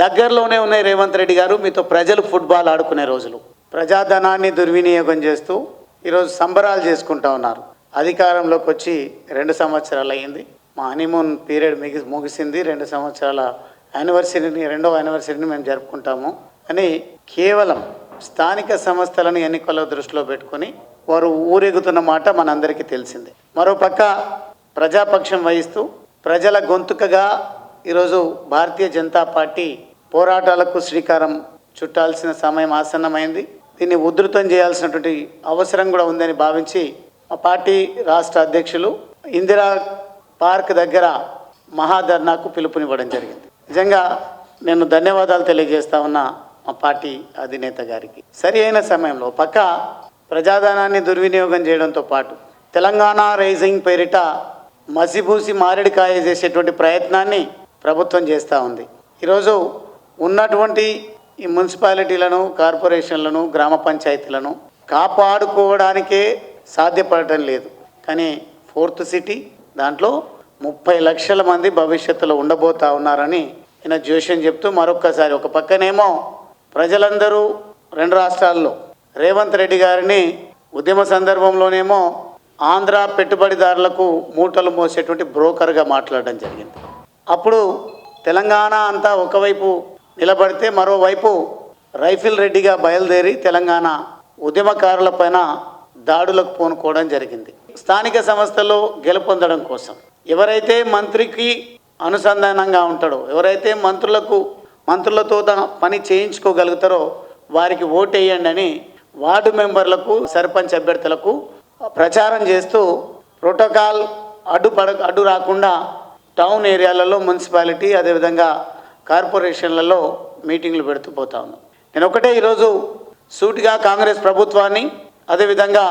దగ్గరలోనే ఉన్నాయి రేవంత్ రెడ్డి గారు. మీతో ప్రజలు ఫుట్బాల్ ఆడుకునే రోజులు. ప్రజాధనాన్ని దుర్వినియోగం చేస్తూ ఈరోజు సంబరాలు చేసుకుంటా ఉన్నారు. అధికారంలోకి వచ్చి రెండు సంవత్సరాలు అయ్యింది. మా హనీమూన్ పీరియడ్ మిగి ముగిసింది. రెండు సంవత్సరాల యానివర్సరీని రెండవ యానివర్సరీని మేము జరుపుకుంటాము. అని కేవలం స్థానిక సంస్థలను ఎన్నికల దృష్టిలో పెట్టుకొని వారు ఊరేగుతున్న మాట మనందరికీ తెలిసిందే. మరోపక్క ప్రజాపక్షం వహిస్తూ ప్రజల గొంతుకగా ఈరోజు భారతీయ జనతా పార్టీ పోరాటాలకు శ్రీకారం చుట్టాల్సిన సమయం ఆసన్నమైంది. దీన్ని ఉధృతం చేయాల్సినటువంటి అవసరం కూడా ఉందని భావించి మా పార్టీ రాష్ట్ర అధ్యక్షులు ఇందిరా పార్క్ దగ్గర మహాధర్నాకు పిలుపునివ్వడం జరిగింది. నిజంగా నేను ధన్యవాదాలు తెలియజేస్తా ఉన్న మా పార్టీ అధినేత గారికి. సరి అయిన సమయంలో పక్క ప్రజాధనాన్ని దుర్వినియోగం చేయడంతో పాటు తెలంగాణ రైజింగ్ పేరిట మసిబూసి మారేడుకాయ చేసేటువంటి ప్రయత్నాన్ని ప్రభుత్వం చేస్తూ ఉంది. ఈరోజు ఉన్నటువంటి ఈ మున్సిపాలిటీలను కార్పొరేషన్లను గ్రామ పంచాయతీలను కాపాడుకోవడానికే సాధ్యపడటం లేదు. కానీ ఫోర్త్ సిటీ దాంట్లో ముప్పై లక్షల మంది భవిష్యత్తులో ఉండబోతా ఉన్నారని ఈయన జోషన్ చెప్తూ మరొక్కసారి ఒక పక్కనేమో ప్రజలందరూ రెండు రాష్ట్రాల్లో రేవంత్ రెడ్డి గారిని ఉద్యమ సందర్భంలోనేమో ఆంధ్ర పెట్టుబడిదారులకు మూటలు మోసేటువంటి బ్రోకర్గా మాట్లాడడం జరిగింది. అప్పుడు తెలంగాణ అంతా ఒకవైపు నిలబడితే మరోవైపు రైఫిల్ రెడ్డిగా బయలుదేరి తెలంగాణ ఉద్యమకారులపైన దాడులకు పూనుకోవడం జరిగింది. స్థానిక సంస్థల్లో గెలుపొందడం కోసం. ఎవరైతే మంత్రికి అనుసంధానంగా ఉంటాడో ఎవరైతే మంత్రులకు మంత్రులతో తన పని చేయించుకోగలుగుతారో వారికి ఓటేయండి అని వార్డు మెంబర్లకు సర్పంచ్ అభ్యర్థులకు ప్రచారం చేస్తూ ప్రోటోకాల్ అడ్డుపడ అడ్డు రాకుండా టౌన్ ఏరియాలలో మున్సిపాలిటీ అదేవిధంగా కార్పొరేషన్లలో మీటింగ్లు పెడుతూ పోతా ఉన్నాం. నేను ఒకటే ఈరోజు సూటిగా కాంగ్రెస్ ప్రభుత్వాన్ని అదేవిధంగా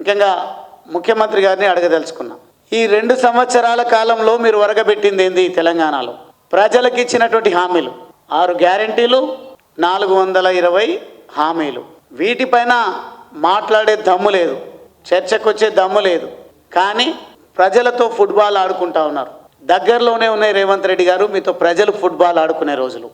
ముఖ్యంగా ముఖ్యమంత్రి గారిని అడగదలుచుకున్నా. ఈ రెండు సంవత్సరాల కాలంలో మీరు వరగబెట్టింది ఏంది తెలంగాణలో? ప్రజలకు ఇచ్చినటువంటి హామీలు. ఆరు గ్యారంటీలు నాలుగు వందల ఇరవై హామీలు. వీటిపైన మాట్లాడే దమ్ము లేదు. చర్చకు వచ్చే దమ్ము లేదు. కానీ ప్రజలతో ఫుట్బాల్ ఆడుకుంటా ఉన్నారు. దగ్గరలోనే ఉన్నాయి రేవంత్ రెడ్డి గారు. మీతో ప్రజలు ఫుట్బాల్ ఆడుకునే రోజులు.